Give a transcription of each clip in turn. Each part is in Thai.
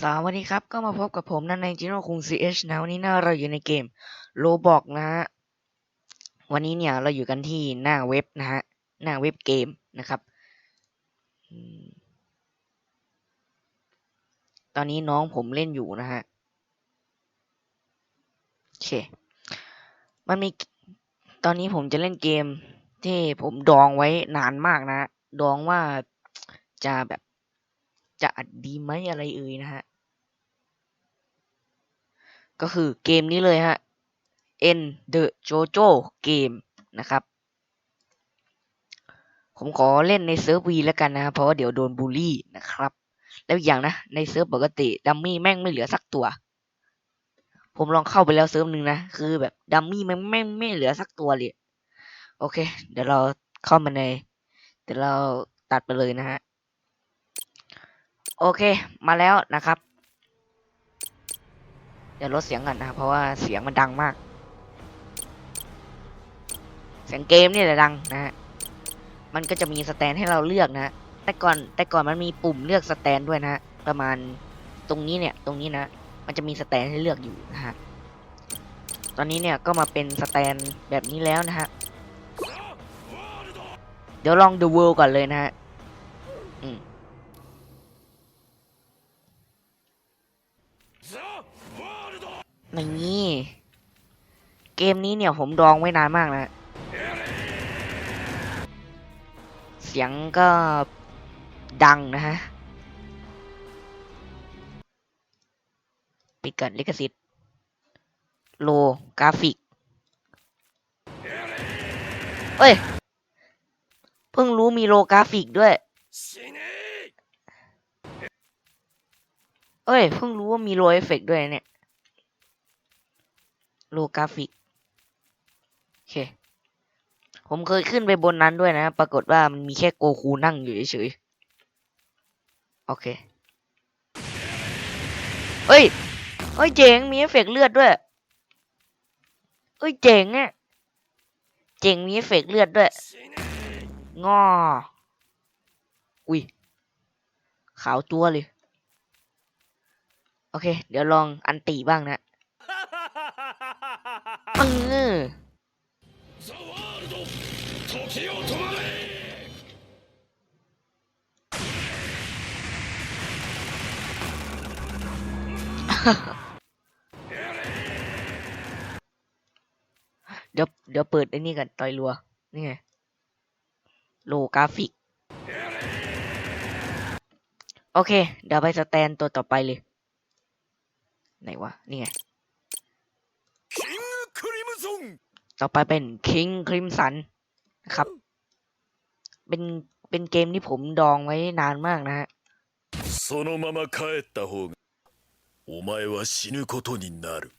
สวัสดีครับ ก็มาพบกับผมนั่นในจิโร่คุง CH นะวันนี้นะเราอยู่ในเกม Roblox นะฮะวันนี้เนี่ยเราอยู่กันที่หน้าเว็บนะฮะหน้าเว็บเกมนะครับ ตอนนี้น้องผมเล่นอยู่นะฮะโอเคมันมีตอนนี้ผมจะเล่นเกมที่ผมดองไว้นานมากนะ ดองว่าจะแบบ จะอัดดีไหมอะไรเอ่ยนะฮะ ก็คือเกมนี้เลยฮะ N The JoJo Game นะครับ ผมขอเล่นในเซิร์ฟวีแล้วกันนะ เพราะว่าเดี๋ยวโดนบูลลี่นะครับ แล้วอีกอย่างนะ ในเซิร์ฟปกติดัมมี่แม่งไม่เหลือสักตัว ผมลองเข้าไปแล้วเซิร์ฟหนึ่งนะ คือแบบดัมมี่แม่งแม่งไม่เหลือสักตัวเลย โอเค เดี๋ยวเราเข้ามาใน เดี๋ยวเราตัดไปเลยนะฮะ โอเคมาแล้วนะครับ เดี๋ยวลดเสียงก่อนนะเพราะว่าเสียงมันดังมาก เสียงเกมนี่แหละดังนะฮะมันก็จะมีสแตนให้เราเลือกนะ แต่ก่อนแต่ก่อนมันมีปุ่มเลือกสแตนด้วยนะประมาณตรงนี้เนี่ยตรงนี้นะ มันจะมีสแตนให้เลือกอยู่นะฮะตอนนี้เนี่ยก็มาเป็นสแตนแบบนี้แล้วนะฮะเดี๋ยวลอง The World ก่อนเลยนะฮะอืม นี่ เกมนี้เนี่ยผมดองไว้นานมากนะเสียงก็ดังนะฮะปิดก่อนลิขสิทธิ์โลกราฟิกเอ้ย เพิ่งรู้มีโลกราฟิกด้วย เอ้ย เพิ่งรู้ว่ามีโลเอฟเฟกด้วยเนี่ย โลกราฟิก โอเค ผมเคยขึ้นไปบนนั้นด้วยนะ ปรากฏว่ามันมีแค่โกคูนั่งอยู่เฉยๆ โอเค เฮ้ย เฮ้ยเจ๋ง มีเอฟเฟกต์เลือดด้วย เฮ้ยเจ๋งอะเจ๋งมีเอฟเฟกต์เลือดด้วย งอ อุ้ย ขาวตัวเลย โอเค เดี๋ยวลองอันตีบ้างนะังเเดี๋ยวเดี๋ยวเปิดไอ้นี่กันต่อยรัว นี่ไง โลกราฟิก โอเค เดี๋ยวไปสแตนตัวต่อไปเลย ไหนวะ นี่ไง ต่อไปเป็น King Crimson นะครับ เป็น เป็นเกมที่ผมดองไว้นานมากนะฮะ そのまま帰った方がお前は死ぬことになる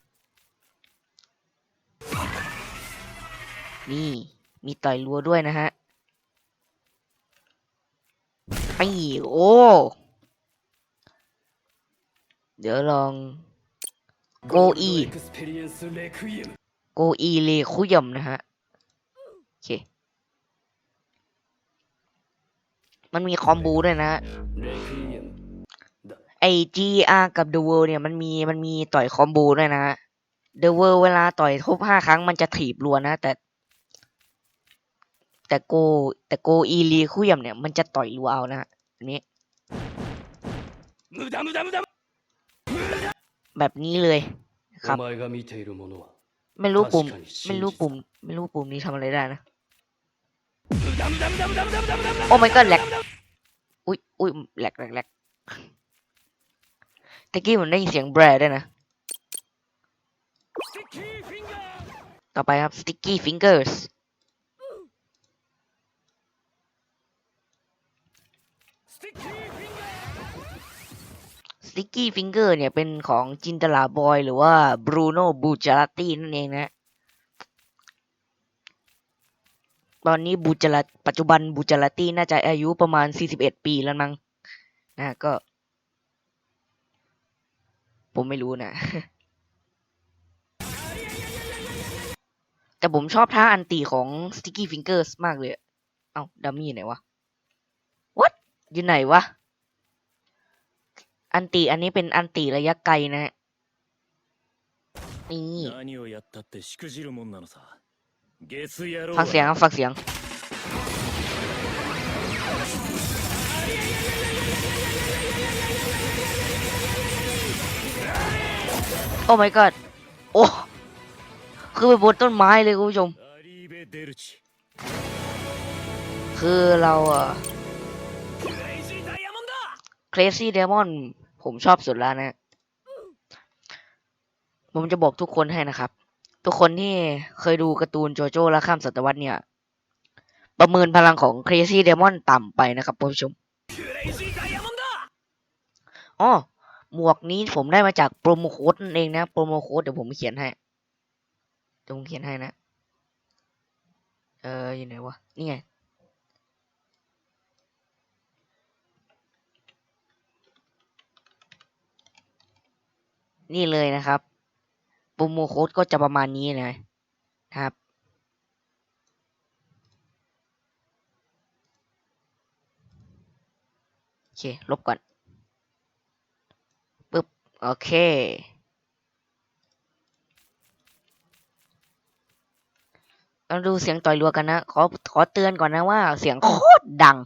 นี่ มีต่อยรัวด้วยนะฮะไอ้โอ้ เดี๋ยวลอง โกอี โกอีเลคุยมนะฮะ โอเค มันมีคอมบูด้วยนะไอจีอาร์กับเดอะเวิลด์เนี่ยมันมีมันมีต่อยคอมบูด้วยนะเดอะเวิลด์เวลาต่อยทบห้าครั้งมันจะถีบรัวนะ แต่ แต่โก แต่โกอีลีคุยมเนี่ยมันจะต่อยรัวเอานะนี้แบบนี้เลยครับ ไม่รู้ปุ่ม ไม่รู้ปุ่ม ไม่รู้ปุ่มนี้ทำอะไรได้นะ โอ้ไม่ก็แหลกอุ้ยอุ้ยแหลกแหลกแหกตะกี้ผมได้ยินเสียงแบรได้นะ ต่อไปครับ sticky fingers สติ๊กเสติกกี้ฟิงเกอร์เนี่ยเป็นของจินตลาบอยหรือว่าบรูโน่บูจาราตีนั่นเองนะ ตอนนี้บูจาราปัจจุบันบูจาราตีน่าจะอายุประมาณ 41 ปีแล้วมั้งนะก็ ผมไม่รู้นะ แต่ผมชอบท่าอันตีของสติกกี้ฟิงเกอร์สมากเลย เอา้าดัมมี่ไหนวะ what อยู่ไหนวะ อันติอันนี้เป็นอันติระยะไกลนะ นี่ฟังเสียงฟังเสียง โอ้ my god โอ้คือไปบนต้นไม้เลยคุณผู้ชม คือเราอะ Crazy Demon ผมชอบสุดแล้วนะ ผมจะบอกทุกคนให้นะครับ ทุกคนที่เคยดูการ์ตูนโจโจ้และข้ามศตวรรษเนี่ย ประเมินพลังของ Crazy Demon ต่ำไปนะครับผู้ชมอ๋อหมวกนี้ผมได้มาจากโปรโมโค้ดเองนะโปรโมโค้ดเดี๋ยวผมเขียนให้เดี๋ยวผมเขียนให้นะ เอออยู่ไหนวะ นี่ไง นี่เลยนะครับโปรโมโค้ดก็จะประมาณนี้นะครับ โอเค ลบก่อนปึ๊บ โอเคเราดูเสียงต่อยรัวกันนะ ขอขอเตือนก่อนนะว่าเสียงโคตรดัง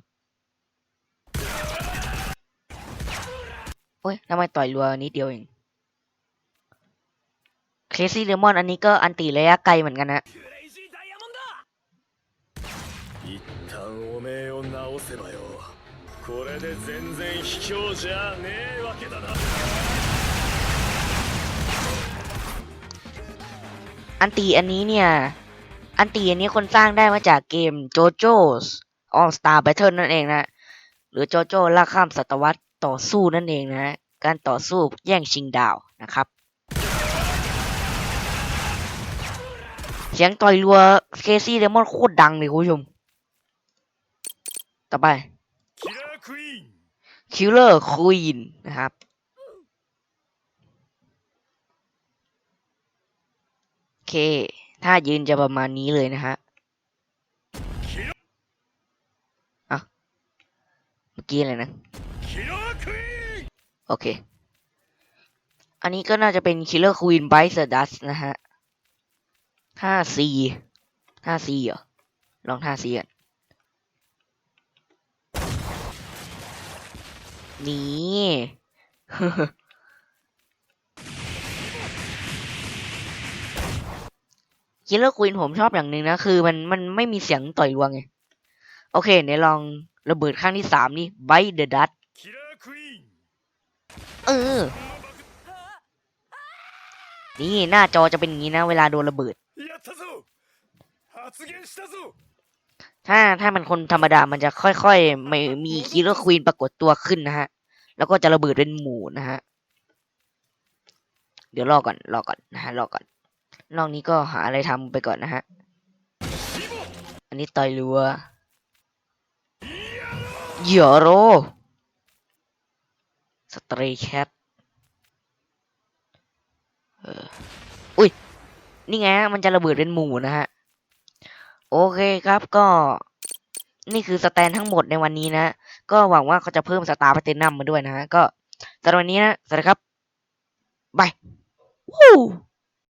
โอ้ยทำไมต่อยรัวนิดเดียวเอง เคลซี่เดมอนอันนี้ก็อันตีระยะไกลเหมือนกันนะ クレイジーダイヤモンド一旦おめえを直せばよこれで全然卑怯じゃねえわけだな อันตีอันนี้เนี่ย อันตีอันนี้คนสร้างได้มาจากเกม JoJo's All Star Battle นั่นเองนะ หรือ JoJo ล่าข้ามศตวรรษต่อสู้นั่นเองนะ การต่อสู้แย่งชิงดาวนะครับ เสียงต่อยรัวเคซี่เดมอนโคตรดังเลยคุณผู้ชม ต่อไปคิลเลอร์ควีนนะครับโอเค ถ้ายืนจะประมาณนี้เลยนะฮะอะเมื่อกี้อะไรนะ โอเค อันนี้ก็น่าจะเป็นคิลเลอร์ควีนไบส์เดอร์ดัสนะฮะ ท่าซีท่าซีเหรอ ลองท่าซีอะนี่คิลเลอร์ควีนผมชอบอย่างหนึ่งนะ คือมันมันไม่มีเสียงต่อยรวงไง โอเคเดี๋ยวลองระเบิดข้างที่สามนี่ไบเดอะดัตเออ นี่หน้าจอจะเป็นอย่างนี้นะ เวลาโดนระเบิด ถ้าถ้ามันคนธรรมดามันจะค่อยๆไม่มีคิลเลอร์ควีนปรากฏตัวขึ้นนะฮะ แล้วก็จะระเบิดเป็นหมู่นะฮะ เดี๋ยวรอก่อน รอก่อนนะฮะ รอก่อนนอกนี้ก็หาอะไรทำไปก่อนนะฮะ อันนี้ต่อยรัวเหยอโร สตรีแคท นี่ไงมันจะระเบิดเป็นหมู่นะฮะ โอเคครับก็ นี่คือสแตนทั้งหมดในวันนี้นะ ก็หวังว่าเขาจะเพิ่มสตาร์พัฒนัมมาด้วยนะฮะ ก็สำหรับวันนี้นะ สวัสดีครับ บายวู้